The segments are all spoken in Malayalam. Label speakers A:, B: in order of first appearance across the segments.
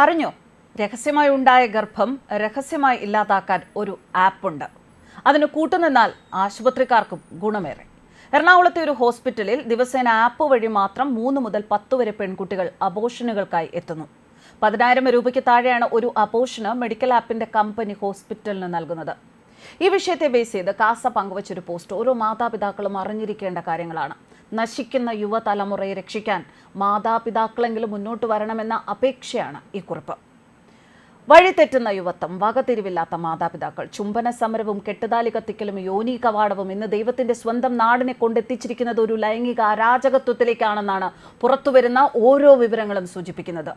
A: അറിഞ്ഞോ? രഹസ്യമായി ഉണ്ടായ ഗർഭം രഹസ്യമായി ഇല്ലാതാക്കാൻ ഒരു ആപ്പുണ്ട് അതിന് കൂട്ടുനിന്നാൽ ആശുപത്രിക്കാർക്കും ഗുണമേറെ. എറണാകുളത്തെ ഒരു ഹോസ്പിറ്റലിൽ ദിവസേന ആപ്പ് വഴി മാത്രം മൂന്ന് മുതൽ പത്ത് വരെ പെൺകുട്ടികൾ അബോഷനുകൾക്കായി എത്തുന്നു. പതിനായിരം രൂപയ്ക്ക് താഴെയാണ് ഒരു അബോഷന് മെഡിക്കൽ ആപ്പിന്റെ കമ്പനി ഹോസ്പിറ്റലിന് നൽകുന്നത്. ഈ വിഷയത്തെ ബേസ് ചെയ്ത് കാസ പങ്കുവച്ചൊരു പോസ്റ്റ് ഓരോ മാതാപിതാക്കളും അറിഞ്ഞിരിക്കേണ്ട കാര്യങ്ങളാണ്. നശിക്കുന്ന യുവതലമുറയെ രക്ഷിക്കാൻ മാതാപിതാക്കളെങ്കിലും മുന്നോട്ട് വരണമെന്ന അപേക്ഷയാണ് ഈ കുറിപ്പ്. വഴിതെറ്റുന്ന യുവത്വം വകതിരിവില്ലാത്ത മാതാപിതാക്കൾ ചുംബന സമരവും കെട്ടുതാലി കത്തിക്കലും യോനി കവാടവും ഇന്ന് ദൈവത്തിന്റെ സ്വന്തം നാടിനെ കൊണ്ടെത്തിച്ചിരിക്കുന്നത് ഒരു ലൈംഗിക അരാജകത്വത്തിലേക്കാണെന്നാണ് പുറത്തുവരുന്ന ഓരോ വിവരങ്ങളും സൂചിപ്പിക്കുന്നത്.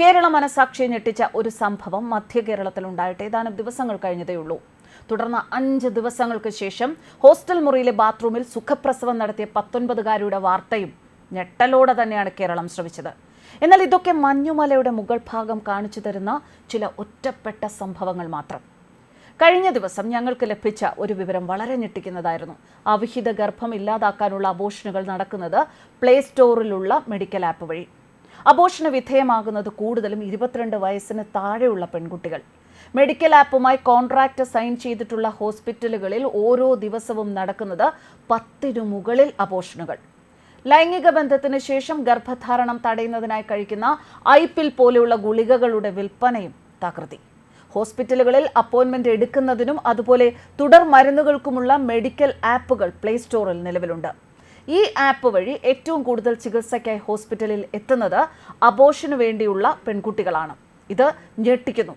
A: കേരള മനസാക്ഷിയെ ഞെട്ടിച്ച ഒരു സംഭവം മധ്യ കേരളത്തിൽ ഉണ്ടായിട്ട് ഏതാനും ദിവസങ്ങൾ കഴിഞ്ഞതേയുള്ളൂ. തുടർന്ന് അഞ്ച് ദിവസങ്ങൾക്ക് ശേഷം ഹോസ്റ്റൽ മുറിയിലെ ബാത്റൂമിൽ സുഖപ്രസവം നടത്തിയ പത്തൊൻപതുകാരിയുടെ വാർത്തയും ഞെട്ടലോടെ തന്നെയാണ് കേരളം ശ്രമിച്ചത് എന്നാൽ ഇതൊക്കെ മഞ്ഞുമലയുടെ മുകൾ ഭാഗം കാണിച്ചു തരുന്ന ചില ഒറ്റപ്പെട്ട സംഭവങ്ങൾ മാത്രം. കഴിഞ്ഞ ദിവസം ഞങ്ങൾക്ക് ലഭിച്ച ഒരു വിവരം വളരെ ഞെട്ടിക്കുന്നതായിരുന്നു. അവിഹിത ഗർഭം ഇല്ലാതാക്കാനുള്ള അബോഷനുകൾ നടക്കുന്നത് പ്ലേ സ്റ്റോറിലുള്ള മെഡിക്കൽ ആപ്പ് വഴി. അബോഷന് വിധേയമാകുന്നത് കൂടുതലും ഇരുപത്തിരണ്ട് വയസ്സിന് താഴെയുള്ള പെൺകുട്ടികൾ. മെഡിക്കൽ ആപ്പുമായി കോൺട്രാക്ട് സൈൻ ചെയ്തിട്ടുള്ള ഹോസ്പിറ്റലുകളിൽ ഓരോ ദിവസവും നടക്കുന്നത് പത്തിനു മുകളിൽ അബോഷനുകൾ ലൈംഗിക ബന്ധത്തിന് ശേഷം ഗർഭധാരണം തടയുന്നതിനായി കഴിക്കുന്ന ഐപിൽ പോലെയുള്ള ഗുളികകളുടെ വിൽപ്പനയും തകൃതി. ഹോസ്പിറ്റലുകളിൽ അപ്പോയിൻമെന്റ് എടുക്കുന്നതിനും അതുപോലെ തുടർ മരുന്നുകൾക്കുമുള്ള മെഡിക്കൽ ആപ്പുകൾ പ്ലേ സ്റ്റോറിൽ നിലവിലുണ്ട്. ഈ ആപ്പ് വഴി ഏറ്റവും കൂടുതൽ ചികിത്സയ്ക്കായി ഹോസ്പിറ്റലിൽ എത്തുന്നത് അബോഷന് വേണ്ടിയുള്ള പെൺകുട്ടികളാണ്. ഇത് ഞെട്ടിക്കുന്നു.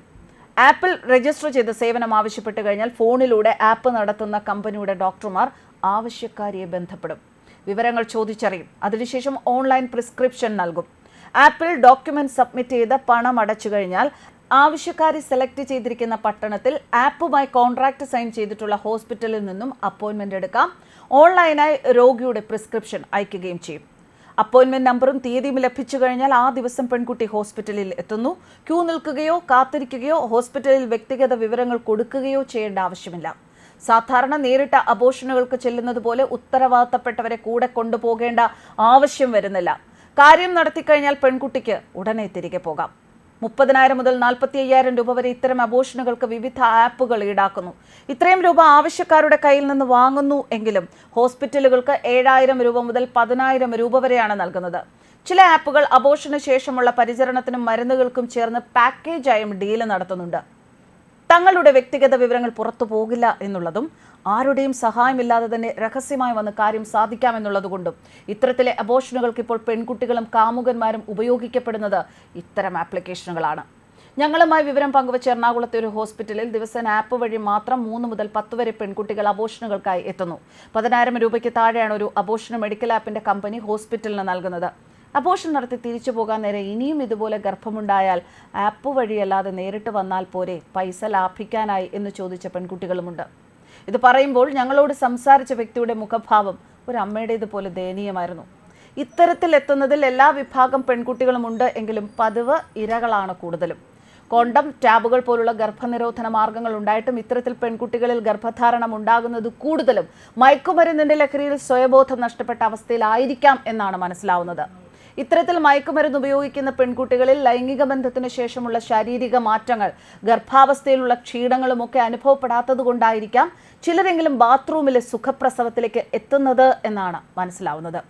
A: ആപ്പിൽ രജിസ്റ്റർ ചെയ്ത സേവനം ആവശ്യപ്പെട്ട് കഴിഞ്ഞാൽ ഫോണിലൂടെ ആപ്പ് നടത്തുന്ന കമ്പനിയുടെ ഡോക്ടർമാർ ആവശ്യക്കാരിയെ ബന്ധപ്പെടും. വിവരങ്ങൾ ചോദിച്ചറിയും. അതിനുശേഷം ഓൺലൈൻ പ്രിസ്ക്രിപ്ഷൻ നൽകും. ആപ്പിൽ ഡോക്യുമെന്റ് സബ്മിറ്റ് ചെയ്ത് പണം അടച്ചു കഴിഞ്ഞാൽ ആവശ്യക്കാരി സെലക്ട് ചെയ്തിരിക്കുന്ന പട്ടണത്തിൽ ആപ്പുമായി കോൺട്രാക്ട് സൈൻ ചെയ്തിട്ടുള്ള ഹോസ്പിറ്റലിൽ നിന്നും അപ്പോയിന്റ്മെന്റ് എടുക്കാം. ഓൺലൈനായി രോഗിയുടെ പ്രിസ്ക്രിപ്ഷൻ അയക്കുകയും ചെയ്യും. അപ്പോയിന്റ്മെന്റ് നമ്പറും തീയതിയും ലഭിച്ചു കഴിഞ്ഞാൽ ആ ദിവസം പെൺകുട്ടി ഹോസ്പിറ്റലിൽ എത്തുന്നു. ക്യൂ നിൽക്കുകയോ കാത്തിരിക്കുകയോ ഹോസ്പിറ്റലിൽ വ്യക്തിഗത വിവരങ്ങൾ കൊടുക്കുകയോ ചെയ്യേണ്ട ആവശ്യമില്ല. സാധാരണ നേരിട്ട അബോഷനുകൾക്ക് ചെല്ലുന്നത് പോലെ ഉത്തരവാദിത്തപ്പെട്ടവരെ കൂടെ കൊണ്ടുപോകേണ്ട ആവശ്യം വരുന്നില്ല. കാര്യം നടത്തിക്കഴിഞ്ഞാൽ പെൺകുട്ടിക്ക് ഉടനെ തിരികെ പോകാം. മുപ്പതിനായിരം മുതൽ നാൽപ്പത്തി അയ്യായിരം രൂപ വരെ ഇത്തരം അബോഷനുകൾക്ക് വിവിധ ആപ്പുകൾ ഈടാക്കുന്നു. ഇത്രയും രൂപ ആവശ്യക്കാരുടെ കയ്യിൽ നിന്ന് വാങ്ങുന്നു എങ്കിലും ഹോസ്പിറ്റലുകൾക്ക് ഏഴായിരം രൂപ മുതൽ പതിനായിരം രൂപ വരെയാണ് നൽകുന്നത്. ചില ആപ്പുകൾ അബോഷന് ശേഷമുള്ള പരിചരണത്തിനും മരുന്നുകൾക്കും ചേർന്ന് പാക്കേജായും ഡീൽ നടത്തുന്നുണ്ട്. തങ്ങളുടെ വ്യക്തിഗത വിവരങ്ങൾ പുറത്തു പോകില്ല എന്നുള്ളതും ആരുടെയും സഹായമില്ലാതെ തന്നെ രഹസ്യമായി വന്ന് കാര്യം സാധിക്കാമെന്നുള്ളതുകൊണ്ടും ഇത്തരത്തിലെ അബോഷനുകൾക്ക് ഇപ്പോൾ പെൺകുട്ടികളും കാമുകന്മാരും ഉപയോഗിക്കപ്പെടുന്നത് ഇത്തരം ആപ്ലിക്കേഷനുകളാണ് ഞങ്ങളുമായി വിവരം പങ്കുവച്ച എറണാകുളത്തെ ഒരു ഹോസ്പിറ്റലിൽ ദിവസം ആപ്പ് വഴി മാത്രം മൂന്ന് മുതൽ പത്ത് വരെ പെൺകുട്ടികൾ അബോഷനുകൾക്കായി എത്തുന്നു. പതിനായിരം രൂപയ്ക്ക് താഴെയാണ് ഒരു അബോഷന് മെഡിക്കൽ ആപ്പിന്റെ കമ്പനി ഹോസ്പിറ്റലിന് നൽകുന്നത്. അബോഷൻ നടത്തി തിരിച്ചു പോകാൻ നേരെ ഇനിയും ഇതുപോലെ ഗർഭമുണ്ടായാൽ ആപ്പ് വഴിയല്ലാതെ നേരിട്ട് വന്നാൽ പോരെ പൈസ ലാഭിക്കാനായി എന്ന് ചോദിച്ച പെൺകുട്ടികളുമുണ്ട്. ഇത് പറയുമ്പോൾ ഞങ്ങളോട് സംസാരിച്ച വ്യക്തിയുടെ മുഖഭാവം ഒരു അമ്മയുടേതുപോലെ ദയനീയമായിരുന്നു. ഇത്തരത്തിൽ എത്തുന്നതിൽ എല്ലാ വിഭാഗം പെൺകുട്ടികളും ഉണ്ട് എങ്കിലും പതിവ് ഇരകളാണ് കൂടുതലും. കോണ്ടം ടാബുകൾ പോലുള്ള ഗർഭനിരോധന മാർഗങ്ങൾ ഉണ്ടായിട്ടും ഇത്തരത്തിൽ പെൺകുട്ടികളിൽ ഗർഭധാരണം ഉണ്ടാകുന്നത് കൂടുതലും മയക്കുമരുന്നിന്റെ ലഹരിയിൽ സ്വയബോധം നഷ്ടപ്പെട്ട അവസ്ഥയിലായിരിക്കാം എന്നാണ് മനസ്സിലാവുന്നത്. ഇത്തരത്തിൽ മയക്കുമരുന്ന് ഉപയോഗിക്കുന്ന പെൺകുട്ടികളിൽ ലൈംഗിക ബന്ധത്തിന് ശേഷമുള്ള ശാരീരിക മാറ്റങ്ങൾ ഗർഭാവസ്ഥയിലുള്ള ക്ഷീണങ്ങളുമൊക്കെ അനുഭവപ്പെടാത്തത് കൊണ്ടായിരിക്കാം ചിലരെങ്കിലും ബാത്റൂമിലെ സുഖപ്രസവത്തിലേക്ക് എത്തുന്നത് എന്നാണ് മനസ്സിലാവുന്നത്.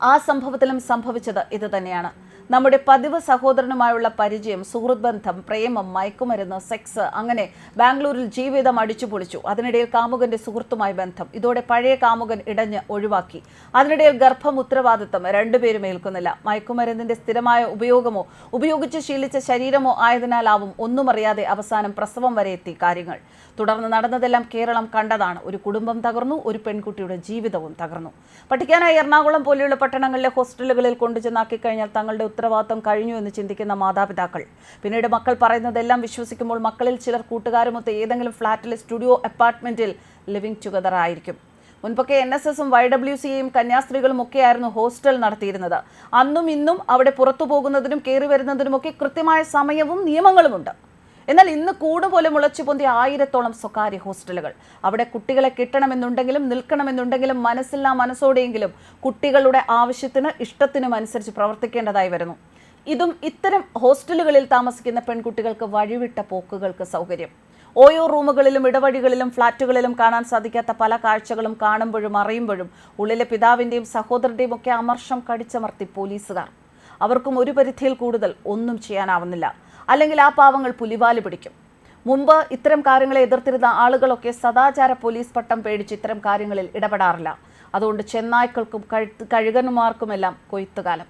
A: ആ സംഭവത്തിലും സംഭവിച്ചത് ഇത് തന്നെയാണ്. നമ്മുടെ പതിവ് സഹോദരനുമായുള്ള പരിചയം സുഹൃത് ബന്ധം പ്രേമം മയക്കുമരുന്ന് സെക്സ് അങ്ങനെ ബാംഗ്ലൂരിൽ ജീവിതം അടിച്ചുപൊളിച്ചു. അതിനിടയിൽ കാമുകന്റെ സുഹൃത്തുമായി ബന്ധം. ഇതോടെ പഴയ കാമുകൻ ഇടഞ്ഞ് ഒഴിവാക്കി. അതിനിടയിൽ ഗർഭം ഉത്തരവാദിത്തം രണ്ടുപേരും ഏൽക്കുന്നില്ല. മയക്കുമരുന്നിന്റെ സ്ഥിരമായ ഉപയോഗമോ ഉപയോഗിച്ച് ശീലിച്ച ശരീരമോ ആയതിനാലാവും ഒന്നും അറിയാതെ അവസാനം പ്രസവം വരെ എത്തി കാര്യങ്ങൾ. തുടർന്ന് നടന്നതെല്ലാം കേരളം കണ്ടതാണ്. ഒരു കുടുംബം തകർന്നു ഒരു പെൺകുട്ടിയുടെ ജീവിതവും തകർന്നു. പഠിക്കാനായി എറണാകുളം പോലെയുള്ള പട്ടണങ്ങളിലെ ഹോസ്റ്റലുകളിൽ കൊണ്ടുചെന്നാക്കി കഴിഞ്ഞാൽ തങ്ങളുടെ ഉത്തരവാദിത്തം കഴിഞ്ഞു എന്ന് ചിന്തിക്കുന്ന മാതാപിതാക്കൾ. പിന്നീട് മക്കൾ പറയുന്നതെല്ലാം വിശ്വസിക്കുമ്പോൾ മക്കളിൽ ചിലർ കൂട്ടുകാരുമൊത്ത് ഏതെങ്കിലും ഫ്ളാറ്റിലെ സ്റ്റുഡിയോ അപ്പാർട്ട്മെന്റിൽ ലിവിംഗ് ടുഗദർ ആയിരിക്കും. മുൻപൊക്കെ എൻ എസ് എസും വൈ ഡബ്ല്യു സിയും കന്യാസ്ത്രീകളും ഒക്കെയായിരുന്നു ഹോസ്റ്റൽ നടത്തിയിരുന്നത്. അന്നും ഇന്നും അവിടെ പുറത്തു പോകുന്നതിനും കയറി വരുന്നതിനുമൊക്കെ കൃത്യമായ സമയവും നിയമങ്ങളുമുണ്ട്. എന്നാൽ ഇന്ന് കൂടുപോലെ മുളച്ചു പൊന്തിയ ആയിരത്തോളം സ്വകാര്യ ഹോസ്റ്റലുകൾ. അവിടെ കുട്ടികളെ കിട്ടണമെന്നുണ്ടെങ്കിലും നിൽക്കണമെന്നുണ്ടെങ്കിലും മനസ്സില്ലാ മനസ്സോടെയെങ്കിലും കുട്ടികളുടെ ആവശ്യത്തിന് ഇഷ്ടത്തിനും അനുസരിച്ച് പ്രവർത്തിക്കേണ്ടതായി വരുന്നു. ഇതും ഇത്തരം ഹോസ്റ്റലുകളിൽ താമസിക്കുന്ന പെൺകുട്ടികൾക്ക് വഴിവിട്ട പോക്കുകൾക്ക് സൗകര്യം. ഓരോ റൂമുകളിലും ഇടവഴികളിലും ഫ്ളാറ്റുകളിലും കാണാൻ സാധിക്കാത്ത പല കാഴ്ചകളും കാണുമ്പോഴും അറിയുമ്പോഴും ഉള്ളിലെ പിതാവിന്റെയും സഹോദരന്റെയും ഒക്കെ അമർഷം കടിച്ചമർത്തി പോലീസുകാർ. അവർക്കും ഒരു പരിധിയിൽ കൂടുതൽ ഒന്നും ചെയ്യാനാവുന്നില്ല. അല്ലെങ്കിൽ ആ പാവങ്ങൾ പുലിവാൽ പിടിക്കും. മുമ്പ് ഇത്തരം കാര്യങ്ങളെ എതിർത്തിരുന്ന ആളുകളൊക്കെ സദാചാര പോലീസ് പട്ടം പേടിച്ച് ഇത്തരം കാര്യങ്ങളിൽ ഇടപെടാറില്ല. അതുകൊണ്ട് ചെന്നായ്ക്കൾക്കും കഴുകന്മാർക്കുമെല്ലാം കൊയ്ത്തുകാലം.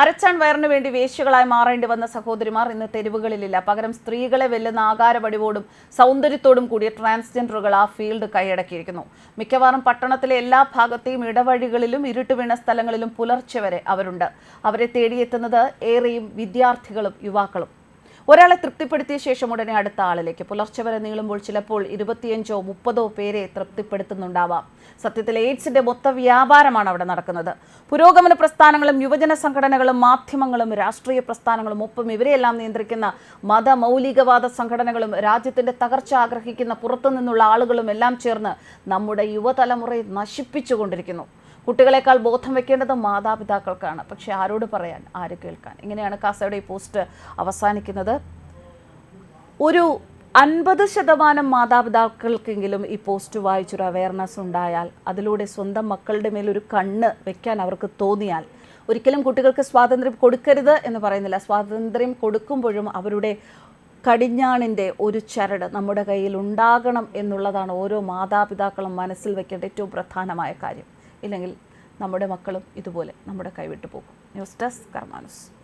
A: അരച്ചാൻ വയറിനു വേണ്ടി വേശ്യകളായി മാറേണ്ടി വന്ന സഹോദരിമാർ ഇന്ന് തെരുവുകളിലില്ല. പകരം സ്ത്രീകളെ വെല്ലുന്ന ആകാരവടിവോടും സൗന്ദര്യത്തോടും കൂടിയ ട്രാൻസ്ജെൻഡറുകൾ ആ ഫീൽഡ് കൈയടക്കിയിരിക്കുന്നു. മിക്കവാറും പട്ടണത്തിലെ എല്ലാ ഭാഗത്തെയും ഇടവഴികളിലും ഇരുട്ട് വീണ സ്ഥലങ്ങളിലും പുലർച്ചെ വരെ അവരുണ്ട്. അവരെ തേടിയെത്തുന്നത് ഏറെയും വിദ്യാർത്ഥികളും യുവാക്കളും. ഒരാളെ തൃപ്തിപ്പെടുത്തിയ ശേഷം ഉടനെ അടുത്ത ആളിലേക്ക്. പുലർച്ചെ വരെ നീളുമ്പോൾ ചിലപ്പോൾ ഇരുപത്തിയഞ്ചോ മുപ്പതോ പേരെ തൃപ്തിപ്പെടുത്തുന്നുണ്ടാവാം. സത്യത്തിൽ എയ്ഡ്സിന്റെ മൊത്ത വ്യാപാരമാണ് അവിടെ നടക്കുന്നത്. പുരോഗമന പ്രസ്ഥാനങ്ങളും യുവജന സംഘടനകളും മാധ്യമങ്ങളും രാഷ്ട്രീയ പ്രസ്ഥാനങ്ങളും ഒപ്പം ഇവരെയെല്ലാം നിയന്ത്രിക്കുന്ന മതമൗലികവാദ സംഘടനകളും രാജ്യത്തിന്റെ തകർച്ച ആഗ്രഹിക്കുന്ന പുറത്തുനിന്നുള്ള ആളുകളും എല്ലാം ചേർന്ന് നമ്മുടെ യുവതലമുറയെ നശിപ്പിച്ചുകൊണ്ടിരിക്കുന്നു. കുട്ടികളെക്കാൾ ബോധം വെക്കേണ്ടത് മാതാപിതാക്കൾക്കാണ്. പക്ഷേ ആരോട് പറയാൻ? ആര് കേൾക്കാൻ? ഇങ്ങനെയാണ് കാസയുടെ ഈ പോസ്റ്റ് അവസാനിക്കുന്നത്. ഒരു അൻപത് ശതമാനം മാതാപിതാക്കൾക്കെങ്കിലും ഈ പോസ്റ്റ് വായിച്ചൊരു അവയർനെസ് ഉണ്ടായാൽ അതിലൂടെ സ്വന്തം മക്കളുടെ മേലൊരു കണ്ണ് വെക്കാൻ അവർക്ക് തോന്നിയാൽ ഒരിക്കലും കുട്ടികൾക്ക് സ്വാതന്ത്ര്യം കൊടുക്കരുത് എന്ന് പറയുന്നില്ല. സ്വാതന്ത്ര്യം കൊടുക്കുമ്പോഴും അവരുടെ കടിഞ്ഞാണിന്റെ ഒരു ചരട് നമ്മുടെ കയ്യിൽ ഉണ്ടാകണം എന്നുള്ളതാണ് ഓരോ മാതാപിതാക്കളും മനസ്സിൽ വെക്കേണ്ട ഏറ്റവും പ്രധാനമായ കാര്യം. ഇല്ലെങ്കിൽ നമ്മുടെ മക്കളും ഇതുപോലെ നമ്മുടെ കൈവിട്ടു പോകും. News desk കർമാനുസ്.